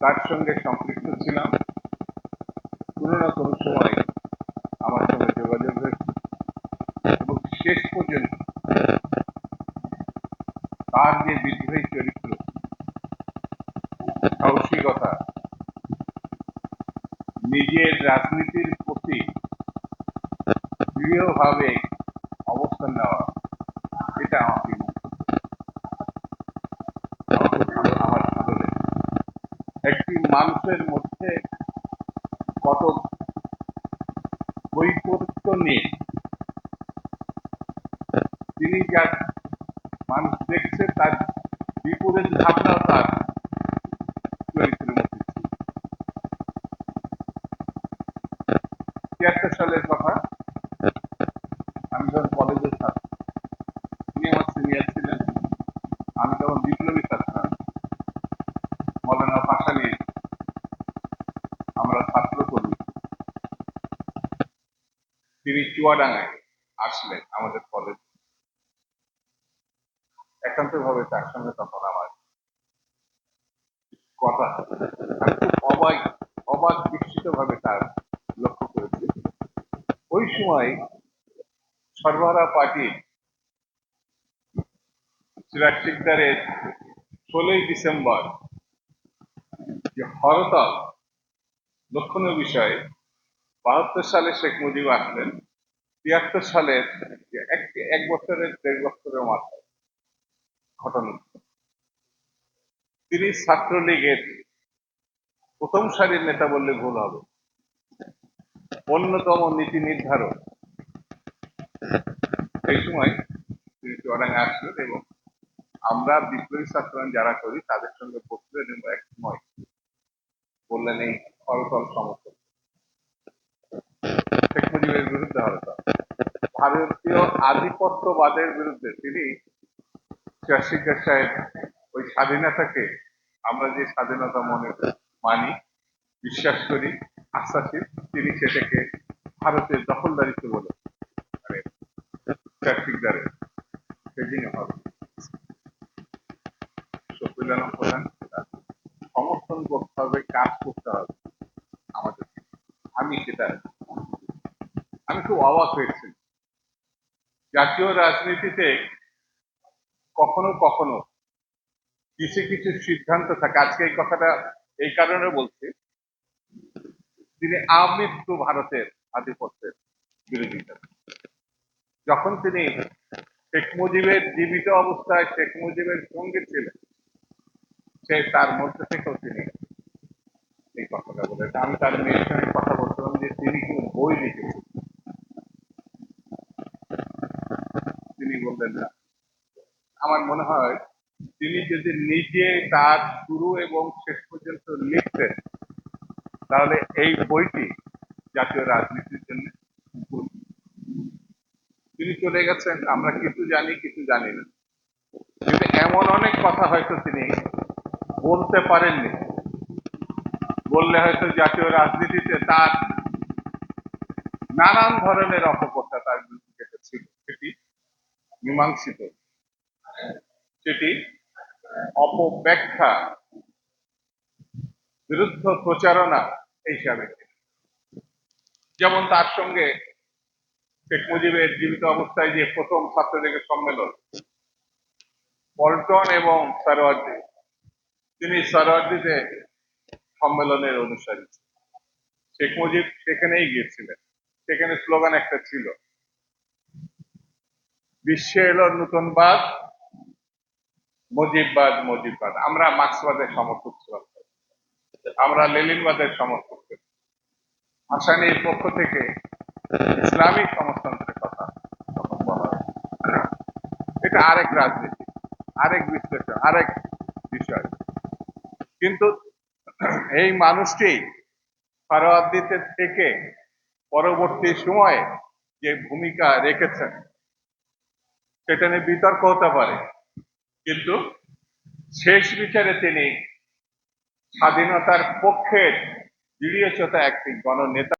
তার সঙ্গে সম্পৃক্ত ছিলাম। কোনো না কোনো সময় আমার সঙ্গে যোগাযোগ হয়েছে। এবং শেষ পর্যন্ত তার যে বিদ্রোহী চরিত্র, সাহসিকতা, নিজের রাজনীতির প্রতি দৃঢ়ভাবে অবস্থান নেওয়া মানুষের মধ্যে কত বৈপরীত্য নেই। তিনি যা মানুষ দেখছে তার বিপরীত ভাবনা তার। তিনি চুয়াডাঙ্গায় আসলেন আমাদের কলেজ একান্ত ভাবে তার সঙ্গে তখন আমার কথা অবাক অবাক বিস্মিত ভাবে তার লক্ষ্য করেছি। ওই সময় সর্বহারা পার্টি সিরাজ শিকদারের ষোলোই ডিসেম্বর যে হরতাল, লক্ষণীয় বিষয়ে বাহাত্তর সালে শেখ মুজিব আসলেন, তিয়াত্তর সালের যে এক বছরের, দেড় বছরের মাথায় ঘটনা। তিনি ছাত্রলীগের প্রথম সারির নেতা বললে ভুল হবে। অন্যতম নীতি নির্ধারক। সেই সময় তিনি চুয়াডাঙ্গা আসলেন এবং আমরা বিপ্লবী ছাত্রায়ন যারা করি, তাদের সঙ্গে বসলেন এবং এক সময়। বললেন এই সমর্থন শেখ মুজিবের বিরুদ্ধে হরতাল ভারতীয় আধিপত্যবাদের বিরুদ্ধে তিনি শিক্ষা সাহেব ওই স্বাধীনতাকে আমরা যে স্বাধীনতা মনে মানি, বিশ্বাস করি, আশ্বাসী, তিনি সেটাকে ভারতের দখলদারিত্ব বলে মানে সেদিন হবে। প্রধান সমর্থন করতে হবে, কাজ করতে হবে। আমাদের আমি সেটা খুব অবাক হয়েছি। জাতীয় রাজনীতিতে কখনো কখনো কিছু কিছু সিদ্ধান্ত থাকে। আজকে এই কথাটা এই কারণে বলছি, তিনি আমৃত্যু ভারতের আধিপত্যের বিরোধিতা যখন তিনি শেখ মুজিবের জীবিত অবস্থায় শেখ মুজিবের সঙ্গে ছিলেন, সে তার মধ্যে থেকেও তিনি এই কথাটা বলেন আমি তার মেয়ের সঙ্গে কথা বলছিলাম যে তিনি কোনো বই লিখেছেন বললেন না। আমার মনে হয় তিনি যদি নিজে তার শুরু এবং শেষ পর্যন্ত লিখতেন, তাহলে এই বইটি জাতীয় রাজনীতির জন্য তিনি চলে গেছেন, আমরা কিছু জানি কিছু জানি না। কিন্তু এমন অনেক কথা হয়তো তিনি বলতে পারেননি। বললে হয়তো জাতীয় রাজনীতিতে তার নানান ধরনের অপকথা তার মীমাংসিত। সেটি অপব্যাখ্যা, বিরুদ্ধ প্রচারণা হিসাবে। যেমন তার সঙ্গে শেখ মুজিবের জীবিত অবস্থায় যে প্রথম ছাত্রলীগের সম্মেলন, পল্টন এবং সারোয়ার্দি, তিনি সারোয়ার্দিতে সম্মেলনের অনুসারী। শেখ মুজিব সেখানেই গিয়েছিলেন। সেখানে স্লোগান একটা ছিল বিশ্বে এলো নতুনবাদ মুজিববাদ মুজিববাদ আমরা মার্ক্সবাদের সমর্থক ছিলাম। আমরা লেলিনবাদের সমর্থক ছিলাম। আসানির পক্ষ থেকে ইসলামিক সমাজতন্ত্রের কথা তখন বলা এটা আরেক রাজনীতি, আরেক বিশ্লেষণ, আরেক বিষয়। কিন্তু এই মানুষটি ফারোয়ার্দিতে থেকে পরবর্তী সময়ে যে ভূমিকা রেখেছেন সেটা নিয়ে বিতর্ক হতে পারে। কিন্তু শেষ বিচারে তিনি স্বাধীনতার পক্ষের দৃঢ়চতা একটি গণনেতা